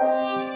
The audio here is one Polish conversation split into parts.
Música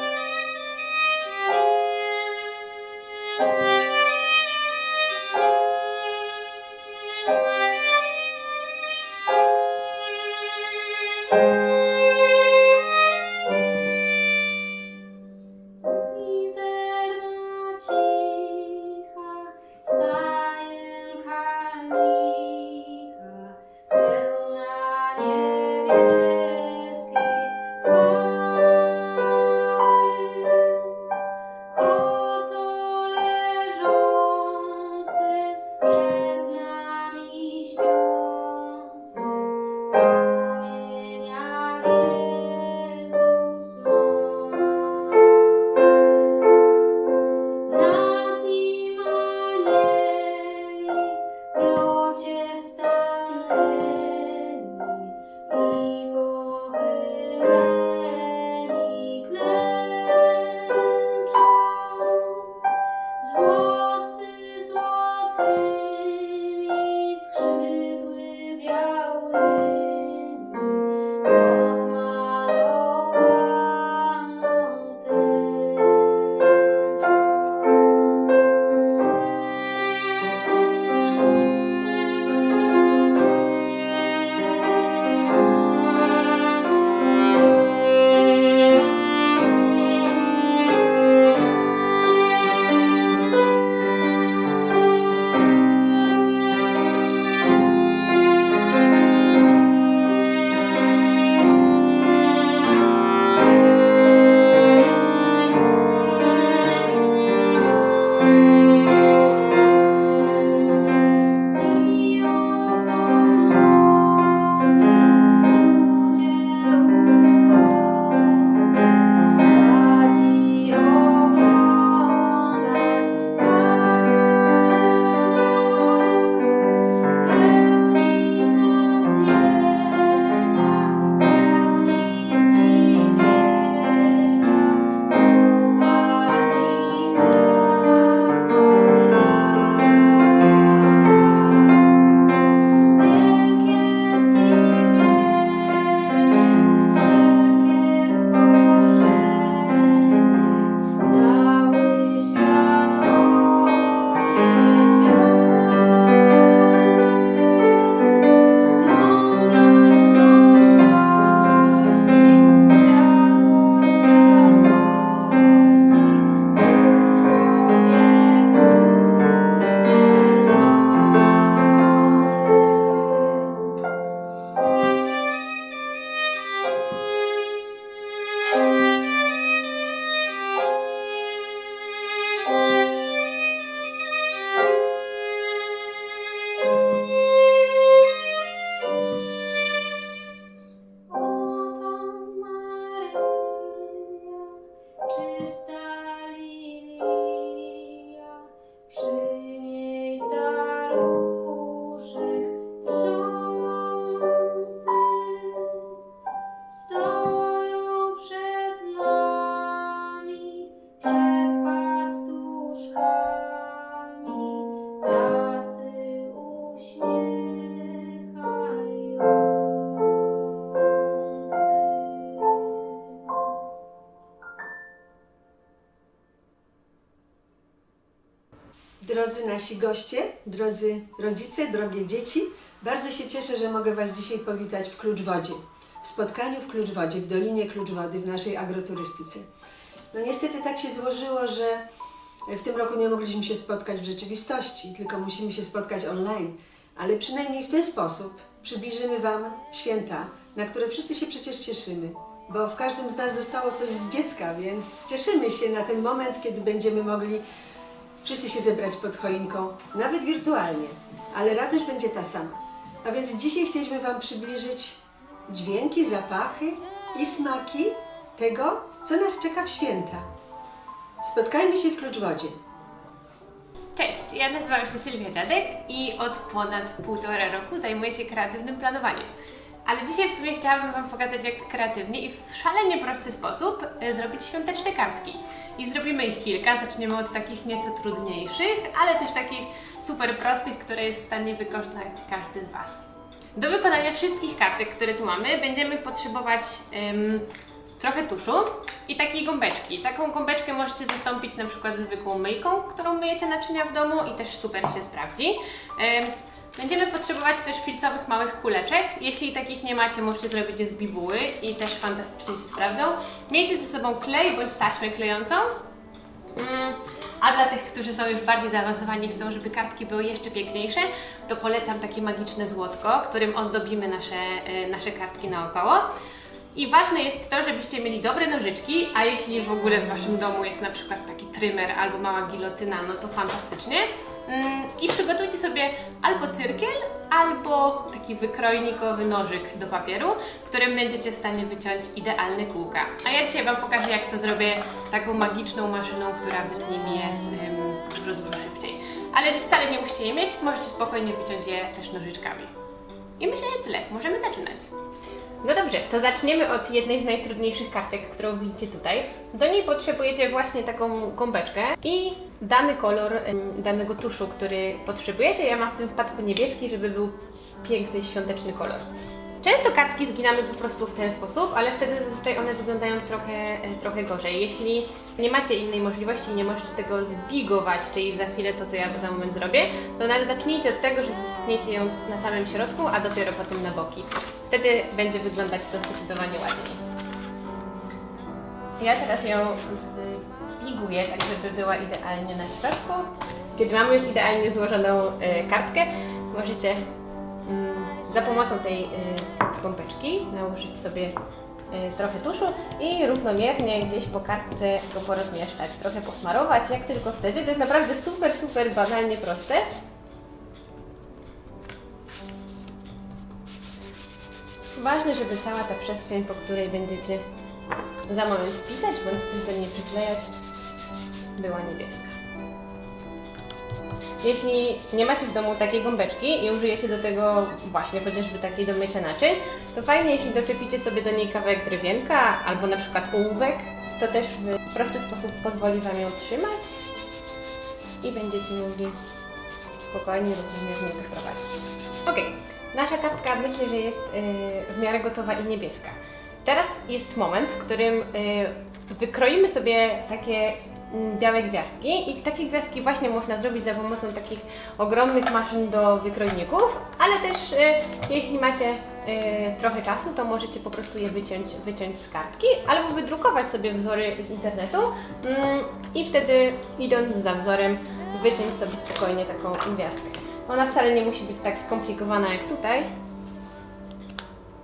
nasi goście, drodzy rodzice, drogie dzieci, bardzo się cieszę, że mogę Was dzisiaj powitać w Kluczwodzie. W spotkaniu w Kluczwodzie, w Dolinie Kluczwody, w naszej agroturystyce. No niestety tak się złożyło, że w tym roku nie mogliśmy się spotkać w rzeczywistości, tylko musimy się spotkać online. Ale przynajmniej w ten sposób przybliżymy Wam święta, na które wszyscy się przecież cieszymy. Bo w każdym z nas zostało coś z dziecka, więc cieszymy się na ten moment, kiedy będziemy mogli wszyscy się zebrać pod choinką, nawet wirtualnie, ale radość będzie ta sama. A więc dzisiaj chcieliśmy Wam przybliżyć dźwięki, zapachy i smaki tego, co nas czeka w święta. Spotkajmy się w Kluczwodzie. Cześć, ja nazywam się Sylwia Dziadek i od ponad półtora roku zajmuję się kreatywnym planowaniem. Ale dzisiaj w sumie chciałabym Wam pokazać, jak kreatywnie i w szalenie prosty sposób e, zrobić świąteczne kartki. I zrobimy ich kilka. Zaczniemy od takich nieco trudniejszych, ale też takich super prostych, które jest w stanie wykonać każdy z Was. Do wykonania wszystkich kartek, które tu mamy, będziemy potrzebować em, trochę tuszu i takiej gąbeczki. Taką gąbeczkę możecie zastąpić na przykład zwykłą myjką, którą myjecie naczynia w domu i też super się sprawdzi. Ym, Będziemy potrzebować też filcowych małych kuleczek. Jeśli takich nie macie, możecie zrobić je z bibuły i też fantastycznie się sprawdzą. Miejcie ze sobą klej bądź taśmę klejącą. Mm, A dla tych, którzy są już bardziej zaawansowani i chcą, żeby kartki były jeszcze piękniejsze, to polecam takie magiczne złotko, którym ozdobimy nasze, e, nasze kartki naokoło. I ważne jest to, żebyście mieli dobre nożyczki, a jeśli w ogóle w Waszym domu jest na przykład taki trymer albo mała gilotyna, no to fantastycznie. Mm, I przygotujcie sobie albo cyrkiel, albo taki wykrojnikowy nożyk do papieru, którym będziecie w stanie wyciąć idealne kółka. A ja dzisiaj Wam pokażę, jak to zrobię taką magiczną maszyną, która wytnie mi je dużo, dużo szybciej. Ale wcale nie musicie je mieć, możecie spokojnie wyciąć je też nożyczkami. I myślę, że tyle. Możemy zaczynać. No dobrze, to zaczniemy od jednej z najtrudniejszych kartek, którą widzicie tutaj. Do niej potrzebujecie właśnie taką gąbeczkę i dany kolor danego tuszu, który potrzebujecie. Ja mam w tym wpadku niebieski, żeby był piękny, świąteczny kolor. Często kartki zginamy po prostu w ten sposób, ale wtedy zazwyczaj one wyglądają trochę, trochę gorzej. Jeśli nie macie innej możliwości i nie możecie tego zbigować, czyli za chwilę to, co ja za moment zrobię, to nawet zacznijcie od tego, że stniecie ją na samym środku, a dopiero potem na boki. Wtedy będzie wyglądać to zdecydowanie ładniej. Ja teraz ją zbiguję, tak żeby była idealnie na środku. Kiedy mamy już idealnie złożoną e, kartkę, możecie mm, za pomocą tej e, gąbeczki nałożyć sobie e, trochę tuszu i równomiernie gdzieś po kartce go porozmieszczać, trochę posmarować, jak tylko chcecie. To jest naprawdę super, super banalnie proste. Ważne, żeby cała ta przestrzeń, po której będziecie za moment pisać bądź coś do niej przyklejać, była niebieska. Jeśli nie macie w domu takiej gąbeczki i użyjecie do tego właśnie chociażby takiej do mycia naczyń, to fajnie, jeśli doczepicie sobie do niej kawałek drewienka albo na przykład ołówek, to też w prosty sposób pozwoli Wam ją trzymać i będziecie mogli spokojnie, równomiernie wyprowadzić. Ok, nasza kartka myślę, że jest yy, w miarę gotowa i niebieska. Teraz jest moment, w którym yy, wykroimy sobie takie mm, białe gwiazdki i takie gwiazdki właśnie można zrobić za pomocą takich ogromnych maszyn do wykrojników, ale też y, jeśli macie y, trochę czasu, to możecie po prostu je wyciąć, wyciąć z kartki albo wydrukować sobie wzory z internetu mm, i wtedy idąc za wzorem wyciąć sobie spokojnie taką gwiazdkę. Ona wcale nie musi być tak skomplikowana jak tutaj.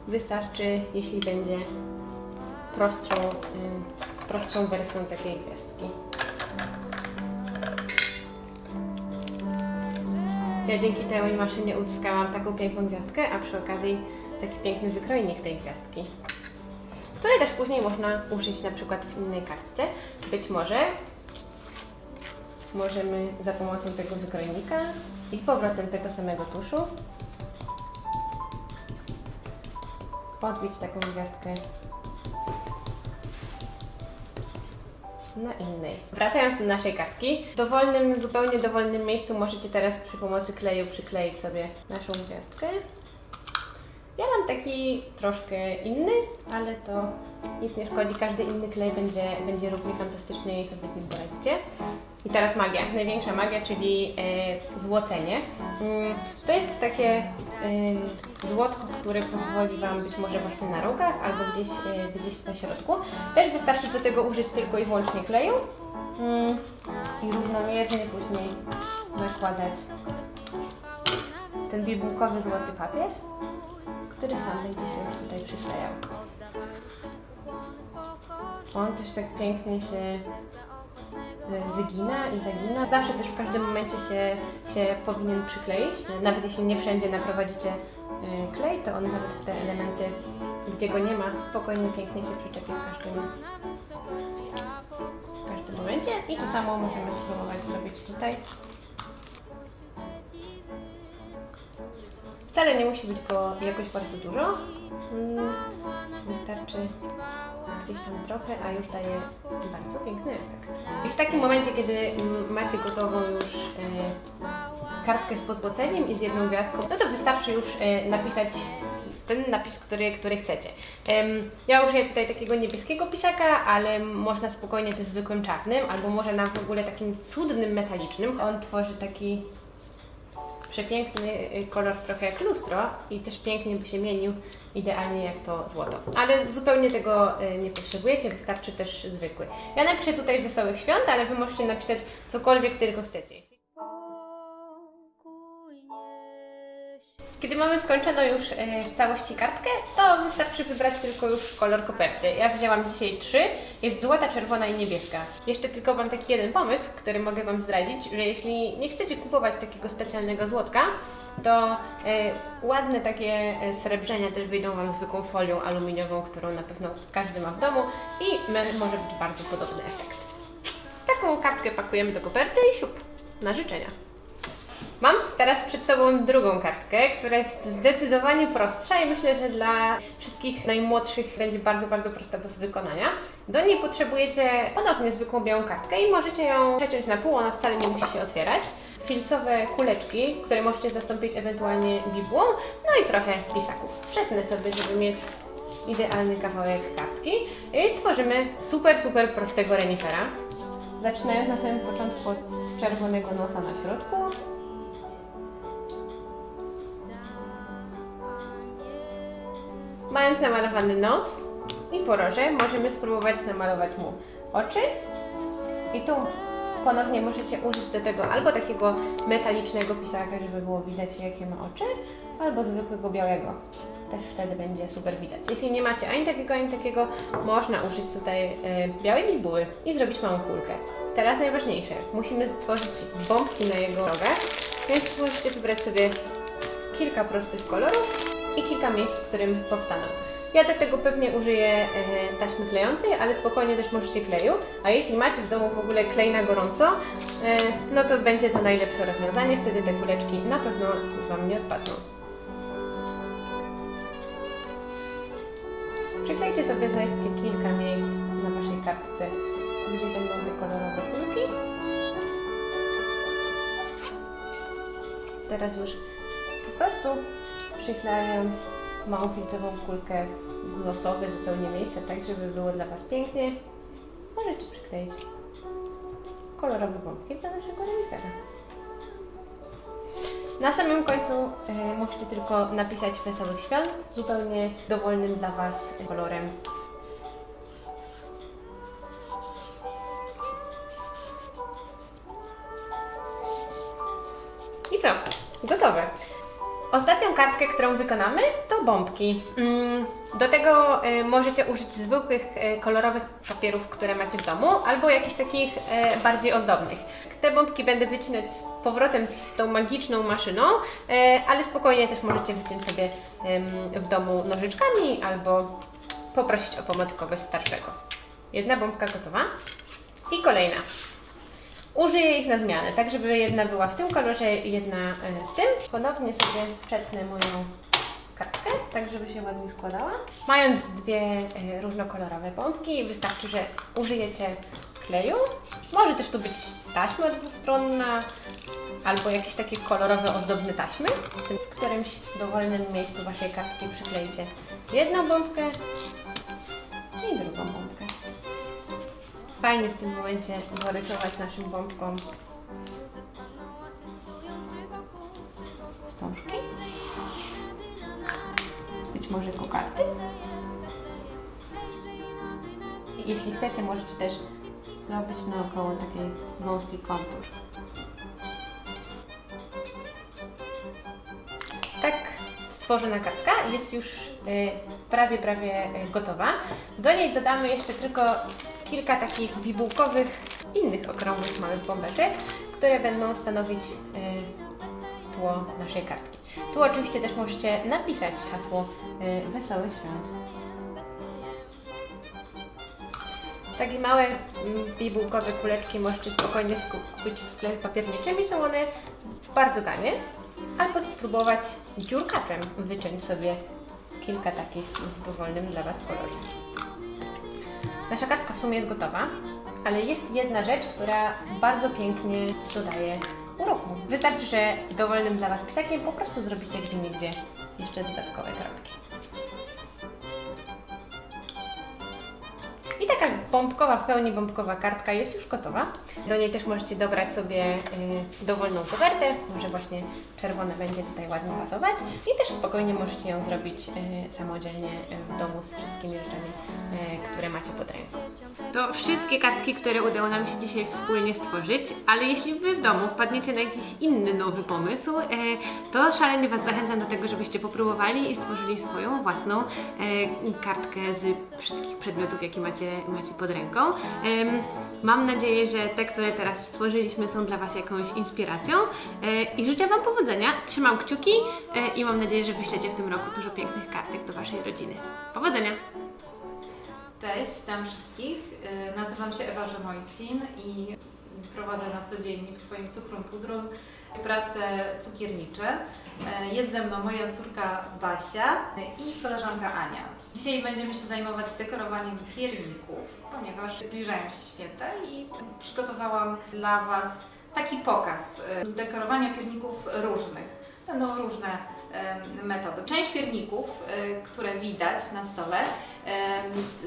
Wystarczy, jeśli będzie prostszą, y, prostszą wersją takiej gwiazdki. Ja dzięki tej maszynie uzyskałam taką piękną gwiazdkę, a przy okazji taki piękny wykrojnik tej gwiazdki, której też później można użyć na przykład w innej kartce. Być może możemy za pomocą tego wykrojnika i powrotem tego samego tuszu odbić taką gwiazdkę na innej. Wracając do naszej kartki, w dowolnym, zupełnie dowolnym miejscu możecie teraz przy pomocy kleju przykleić sobie naszą gwiazdkę. Ja mam taki troszkę inny, ale to nic nie szkodzi. Każdy inny klej będzie, będzie równie fantastyczny i sobie z nim poradzicie. I teraz magia, największa magia, czyli e, złocenie. Mm, to jest takie e, złotko, które pozwoli Wam być może właśnie na rogach albo gdzieś, e, gdzieś na środku. Też wystarczy do tego użyć tylko i wyłącznie kleju mm, i równomiernie później nakładać ten bibułkowy złoty papier, który sam będzie się już tutaj przyklejał. On też tak pięknie się wygina i zagina. Zawsze też w każdym momencie się, się powinien przykleić. Nawet jeśli nie wszędzie naprowadzicie e, klej, to on nawet w te elementy, gdzie go nie ma, spokojnie, pięknie się przyczepi w każdym, w każdym momencie. I to samo możemy spróbować zrobić tutaj. Wcale nie musi być go jakoś bardzo dużo. Mm, Wystarczy gdzieś tam trochę, a już daje bardzo piękny efekt. I w takim momencie, kiedy mm, macie gotową już e, kartkę z pozłoceniem i z jedną gwiazdką, no to wystarczy już e, napisać ten napis, który, który chcecie. Ja użyję tutaj takiego niebieskiego pisaka, ale można spokojnie też zwykłym czarnym, albo może na w ogóle takim cudnym metalicznym. On tworzy taki przepiękny y, kolor, trochę jak lustro i też pięknie by się mienił, idealnie jak to złoto. Ale zupełnie tego y, nie potrzebujecie, wystarczy też zwykły. Ja napiszę tutaj Wesołych Świąt, ale Wy możecie napisać cokolwiek tylko chcecie. Kiedy mamy skończoną już e, w całości kartkę, to wystarczy wybrać tylko już kolor koperty. Ja wzięłam dzisiaj trzy, jest złota, czerwona i niebieska. Jeszcze tylko mam taki jeden pomysł, który mogę Wam zdradzić, że jeśli nie chcecie kupować takiego specjalnego złotka, to e, ładne takie e, srebrzenia też wyjdą Wam zwykłą folią aluminiową, którą na pewno każdy ma w domu i może być bardzo podobny efekt. Taką kartkę pakujemy do koperty i siup, na życzenia. Mam teraz przed sobą drugą kartkę, która jest zdecydowanie prostsza i myślę, że dla wszystkich najmłodszych będzie bardzo, bardzo prosta do wykonania. Do niej potrzebujecie ponownie zwykłą białą kartkę i możecie ją przeciąć na pół, ona wcale nie musi się otwierać. Filcowe kuleczki, które możecie zastąpić ewentualnie bibłą, no i trochę pisaków. Przetnę sobie, żeby mieć idealny kawałek kartki i stworzymy super, super prostego renifera. Zaczynając na samym początku od czerwonego nosa na środku, Mając namalowany nos i poroże, możemy spróbować namalować mu oczy. I tu ponownie możecie użyć do tego albo takiego metalicznego pisaka, żeby było widać jakie ma oczy, albo zwykłego białego. Też wtedy będzie super widać. Jeśli nie macie ani takiego, ani takiego, można użyć tutaj y, białej bibuły i zrobić małą kulkę. Teraz najważniejsze, musimy stworzyć bombki na jego rogach, więc możecie wybrać sobie kilka prostych kolorów i kilka miejsc, w którym powstaną. Ja do tego pewnie użyję e, taśmy klejącej, ale spokojnie też możecie kleju. A jeśli macie w domu w ogóle klej na gorąco, e, no to będzie to najlepsze rozwiązanie. Wtedy te kuleczki na pewno Wam nie odpadną. Przyklejcie sobie, znajdźcie kilka miejsc na Waszej kartce, gdzie będą te kolorowe kulki. Teraz już po prostu przyklejając małą filcową kulkę w losowe zupełnie miejsce, tak żeby było dla Was pięknie, możecie przykleić kolorowe bombki do naszego renifera. Na samym końcu e, możecie tylko napisać Wesołych Świąt zupełnie dowolnym dla Was kolorem. Którą wykonamy, to bombki. Mm, Do tego y, możecie użyć zwykłych y, kolorowych papierów, które macie w domu, albo jakichś takich e, bardziej ozdobnych. Te bombki będę wycinać z powrotem tą magiczną maszyną, ale spokojnie też możecie wyciąć sobie w domu nożyczkami albo poprosić o pomoc kogoś starszego. Jedna bombka gotowa i kolejna. Użyję ich na zmianę, tak żeby jedna była w tym kolorze, jedna e, w tym. Ponownie sobie przetnę moją kartkę, tak żeby się ładnie składała. Mając dwie e, różnokolorowe bombki, wystarczy, że użyjecie kleju. Może też tu być taśma dwustronna, albo jakieś takie kolorowe, ozdobne taśmy. W którymś dowolnym miejscu Waszej kartki przyklejcie jedną bombkę Fajnie w tym momencie zarysować naszym bombkom wstążki. Być może kokardki. Jeśli chcecie, możecie też zrobić naokoło takiej wątki kontur. Tak stworzona kartka jest już prawie, prawie y, gotowa. Do niej dodamy jeszcze tylko kilka takich bibułkowych, innych okrągłych małych bombeczek, które będą stanowić y, tło naszej kartki. Tu oczywiście też możecie napisać hasło y, Wesołych Świąt. Takie małe mm, bibułkowe kuleczki możecie spokojnie sku- kupić w sklepie papierniczym i są one bardzo tanie. Albo spróbować dziurkaczem wyciąć sobie kilka takich w dowolnym dla Was kolorze. Nasza kartka w sumie jest gotowa, ale jest jedna rzecz, która bardzo pięknie dodaje uroku. Wystarczy, że dowolnym dla Was pisakiem po prostu zrobicie gdzie niegdzie jeszcze dodatkowe kropki. I taka bombkowa, w pełni bombkowa kartka jest już gotowa. Do niej też możecie dobrać sobie y, dowolną kopertę, może właśnie czerwone będzie tutaj ładnie pasować i też spokojnie możecie ją zrobić y, samodzielnie y, w domu z wszystkimi rzeczami, które macie pod ręką. To wszystkie kartki, które udało nam się dzisiaj wspólnie stworzyć, ale jeśli Wy w domu wpadniecie na jakiś inny nowy pomysł, to szalenie Was zachęcam do tego, żebyście popróbowali i stworzyli swoją własną kartkę z wszystkich przedmiotów, jakie macie, macie pod ręką. Em, Mam nadzieję, że te, które teraz stworzyliśmy, są dla Was jakąś inspiracją e, i życzę Wam powodzenia. Trzymam kciuki e, i mam nadzieję, że wyślecie w tym roku dużo pięknych kartek do Waszej rodziny. Powodzenia! Cześć, witam wszystkich. Y, Nazywam się Ewa Żemojcin i prowadzę na co dzień w swoim cukrum pudrum prace cukiernicze. Y, Jest ze mną moja córka Basia i koleżanka Ania. Dzisiaj będziemy się zajmować dekorowaniem pierników, ponieważ zbliżają się święta i przygotowałam dla Was taki pokaz y, dekorowania pierników różnych. Będą różne metody. Część pierników, y, które widać na stole,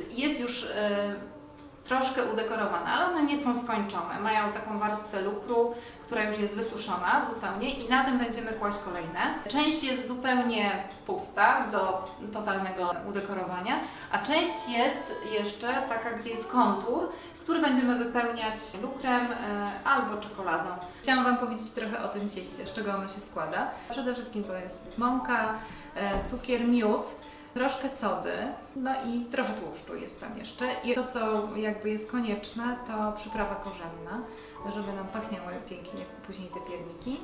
jest już troszkę udekorowana, ale one nie są skończone. Mają taką warstwę lukru, która już jest wysuszona zupełnie i na tym będziemy kłaść kolejne. Część jest zupełnie pusta do totalnego udekorowania, a część jest jeszcze taka, gdzie jest kontur, który będziemy wypełniać lukrem e, albo czekoladą. Chciałam Wam powiedzieć trochę o tym cieście, z czego ono się składa. Przede wszystkim to jest mąka, e, cukier, miód, troszkę sody, no i trochę tłuszczu jest tam jeszcze. I to, co jakby jest konieczne, to przyprawa korzenna, żeby nam pachniały pięknie później te pierniki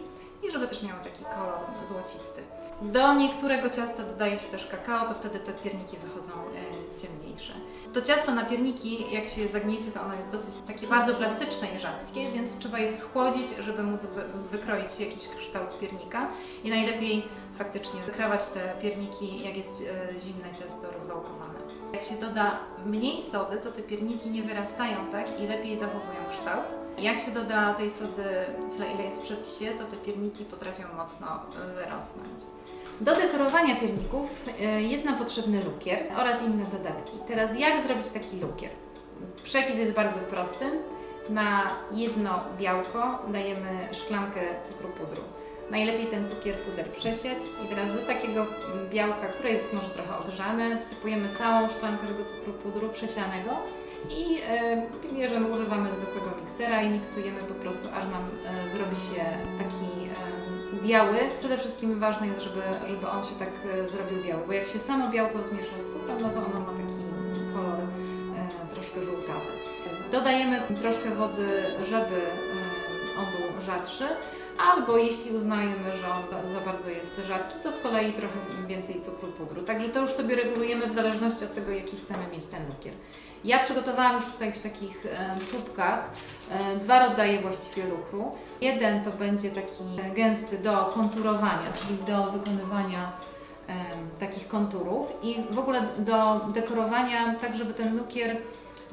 i żeby też miały taki kolor złocisty. Do niektórego ciasta dodaje się też kakao, to wtedy te pierniki wychodzą e, ciemniejsze. To ciasto na pierniki, jak się zagniecie, to ono jest dosyć takie bardzo plastyczne i rzadkie, więc trzeba je schłodzić, żeby móc wy, wykroić jakiś kształt piernika i najlepiej faktycznie wykrawać te pierniki, jak jest e, zimne ciasto rozwałkowane. Jak się doda mniej sody, to te pierniki nie wyrastają tak i lepiej zachowują kształt. Jak się doda tej sody tyle, ile jest w przepisie, to te pierniki potrafią mocno e, wyrosnąć. Do dekorowania pierników e, jest nam potrzebny lukier oraz inne dodatki. Teraz jak zrobić taki lukier? Przepis jest bardzo prosty. Na jedno białko dajemy szklankę cukru pudru. Najlepiej ten cukier puder przesiać i teraz do takiego białka, które jest może trochę ogrzane, wsypujemy całą szklankę tego cukru pudru przesianego i e, bierzemy, używamy zwykłego miksera i miksujemy po prostu, aż nam e, zrobi się taki e, biały. Przede wszystkim ważne jest, żeby, żeby on się tak zrobił biały, bo jak się samo białko zmiesza z cukrem, no to ono ma taki kolor troszkę żółtawy. Dodajemy troszkę wody, żeby on był rzadszy, albo jeśli uznajemy, że on za- bardzo jest rzadki, to z kolei trochę więcej cukru pudru. Także to już sobie regulujemy w zależności od tego, jaki chcemy mieć ten lukier. Ja przygotowałam już tutaj w takich e, tubkach e, dwa rodzaje właściwie lukru. Jeden to będzie taki e, gęsty do konturowania, czyli do wykonywania takich konturów i w ogóle do dekorowania, tak żeby ten lukier,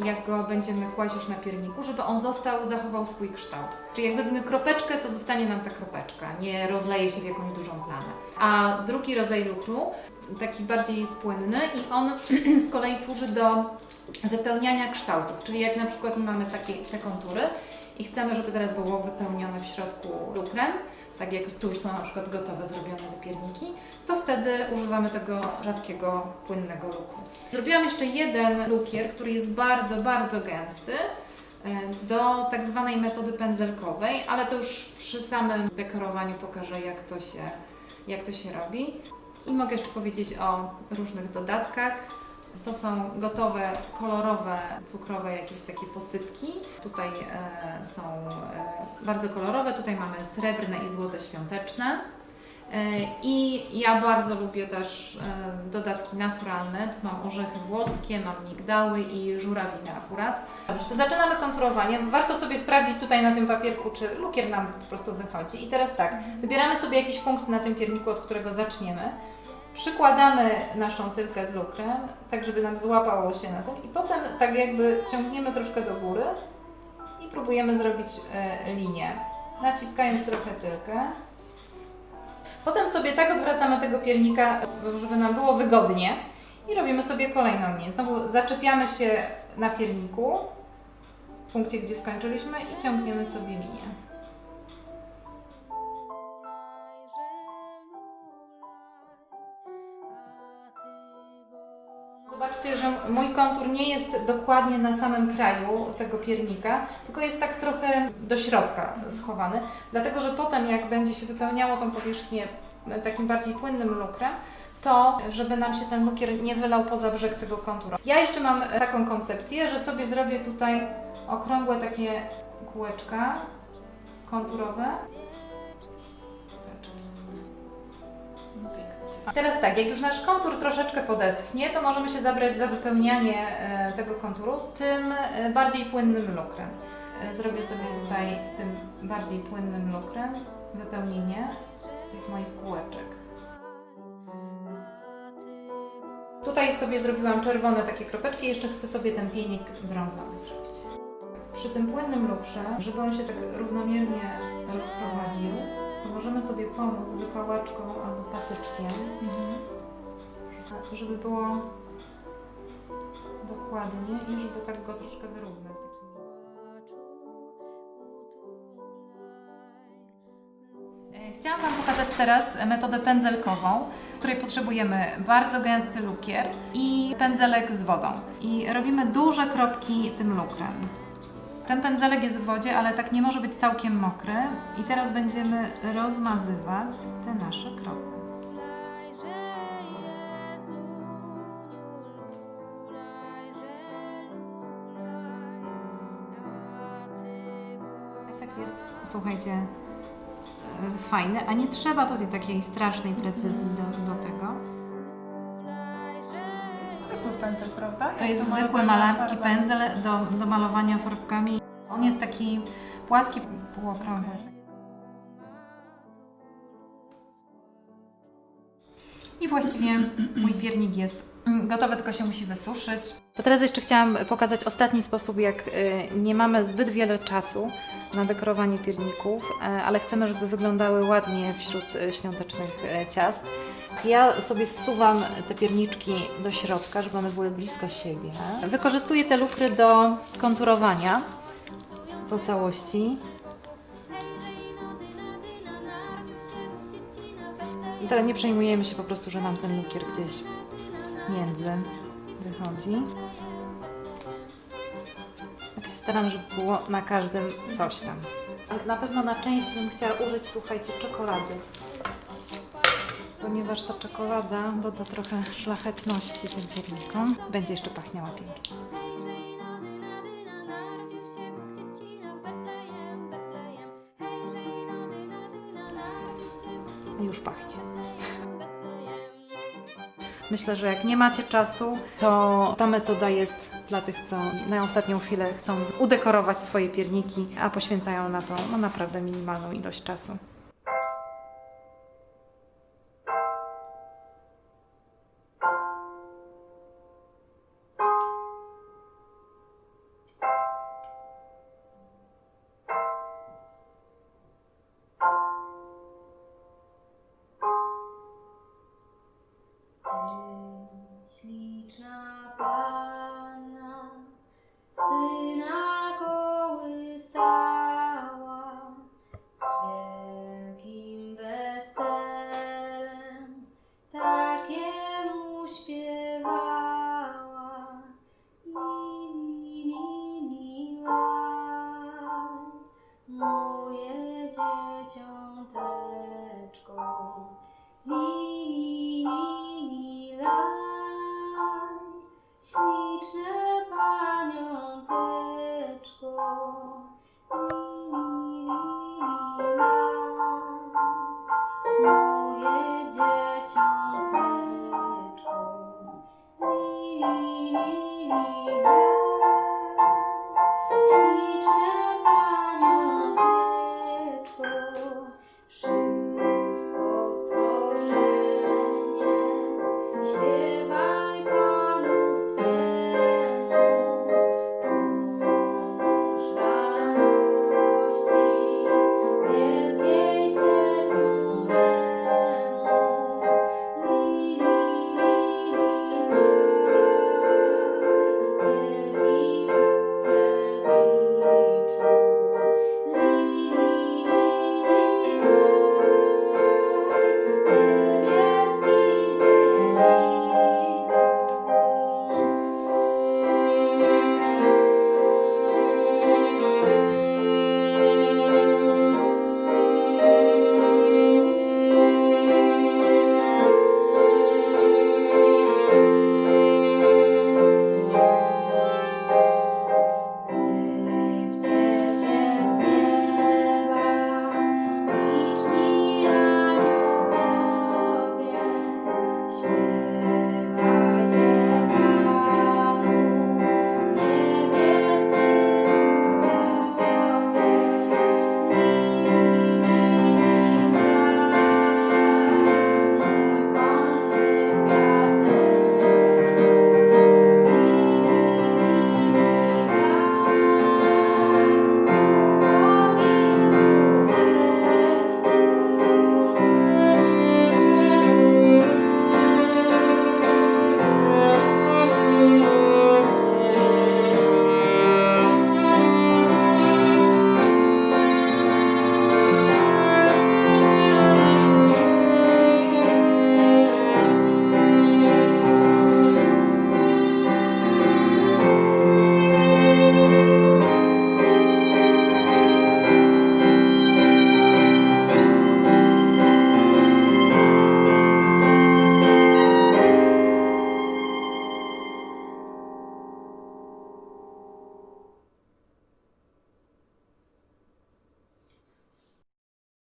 jak go będziemy kłaść już na pierniku, żeby on został, zachował swój kształt. Czyli jak zrobimy kropeczkę, to zostanie nam ta kropeczka, nie rozleje się w jakąś dużą plamę. A drugi rodzaj lukru, taki bardziej spłynny i on z kolei służy do wypełniania kształtów, czyli jak na przykład mamy takie te kontury i chcemy, żeby teraz było wypełnione w środku lukrem, tak jak tu już są na przykład gotowe, zrobione te pierniki, to wtedy używamy tego rzadkiego, płynnego lukru. Zrobiłam jeszcze jeden lukier, który jest bardzo, bardzo gęsty, e, do tak zwanej metody pędzelkowej, ale to już przy samym dekorowaniu pokażę, jak to się, jak to się robi. I mogę jeszcze powiedzieć o różnych dodatkach. To są gotowe, kolorowe, cukrowe jakieś takie posypki. Tutaj e, są e, bardzo kolorowe. Tutaj mamy srebrne i złote świąteczne. E, I ja bardzo lubię też e, dodatki naturalne. Tu mam orzechy włoskie, mam migdały i żurawiny akurat. Dobrze, zaczynamy konturowanie. Warto sobie sprawdzić tutaj na tym papierku, czy lukier nam po prostu wychodzi. I teraz tak, wybieramy sobie jakiś punkt na tym pierniku, od którego zaczniemy. Przykładamy naszą tylkę z lukrem, tak żeby nam złapało się na tym i potem tak jakby ciągniemy troszkę do góry i próbujemy zrobić e, linię, naciskając trochę tylkę. Potem sobie tak odwracamy tego piernika, żeby nam było wygodnie I robimy sobie kolejną linię. Znowu zaczepiamy się na pierniku, w punkcie, gdzie skończyliśmy i ciągniemy sobie linię. Zobaczcie, że mój kontur nie jest dokładnie na samym kraju tego piernika, tylko jest tak trochę do środka schowany, dlatego że potem jak będzie się wypełniało tą powierzchnię takim bardziej płynnym lukrem, to żeby nam się ten lukier nie wylał poza brzeg tego kontura. Ja jeszcze mam taką koncepcję, że sobie zrobię tutaj okrągłe takie kółeczka konturowe. Teraz tak, jak już nasz kontur troszeczkę podeschnie, to możemy się zabrać za wypełnianie e, tego konturu tym e, bardziej płynnym lukrem. E, Zrobię sobie tutaj tym bardziej płynnym lukrem wypełnienie tych moich kółeczek. Tutaj sobie zrobiłam czerwone takie kropeczki, jeszcze chcę sobie ten pienik brązowy zrobić. Przy tym płynnym lukrze, żeby on się tak równomiernie rozprowadził, to możemy sobie pomóc wykałaczką albo patyczkiem, żeby było dokładnie i żeby tak go troszkę wyrównać. E, Chciałam Wam pokazać teraz metodę pędzelkową, której potrzebujemy bardzo gęsty lukier i pędzelek z wodą. I robimy duże kropki tym lukrem. Ten pędzelek jest w wodzie, ale tak nie może być całkiem mokry. I teraz będziemy rozmazywać te nasze kropki. Efekt jest, słuchajcie, e, fajny, a nie trzeba tutaj takiej strasznej precyzji do, do tego. Zwykły pędzel, prawda? To jest zwykły malarski pędzel do, do malowania farbkami. On jest taki płaski, półokrągły. I właściwie mój piernik jest mm, gotowy, tylko się musi wysuszyć. To teraz jeszcze chciałam pokazać ostatni sposób, jak y, nie mamy zbyt wiele czasu na dekorowanie pierników, y, ale chcemy, żeby wyglądały ładnie wśród y, świątecznych ciast. Ja sobie zsuwam te pierniczki do środka, żeby one były blisko siebie. Wykorzystuję te lukry do konturowania po całości. I teraz nie przejmujemy się po prostu, że nam ten lukier gdzieś między wychodzi. Tak się staram, żeby było na każdym coś tam. Ale na pewno na część bym chciała użyć, słuchajcie, czekolady. Ponieważ ta czekolada doda trochę szlachetności tym piernikom. Będzie jeszcze pachniała pięknie. Myślę, że jak nie macie czasu, to ta metoda jest dla tych, co na ostatnią chwilę chcą udekorować swoje pierniki, a poświęcają na to no, naprawdę minimalną ilość czasu.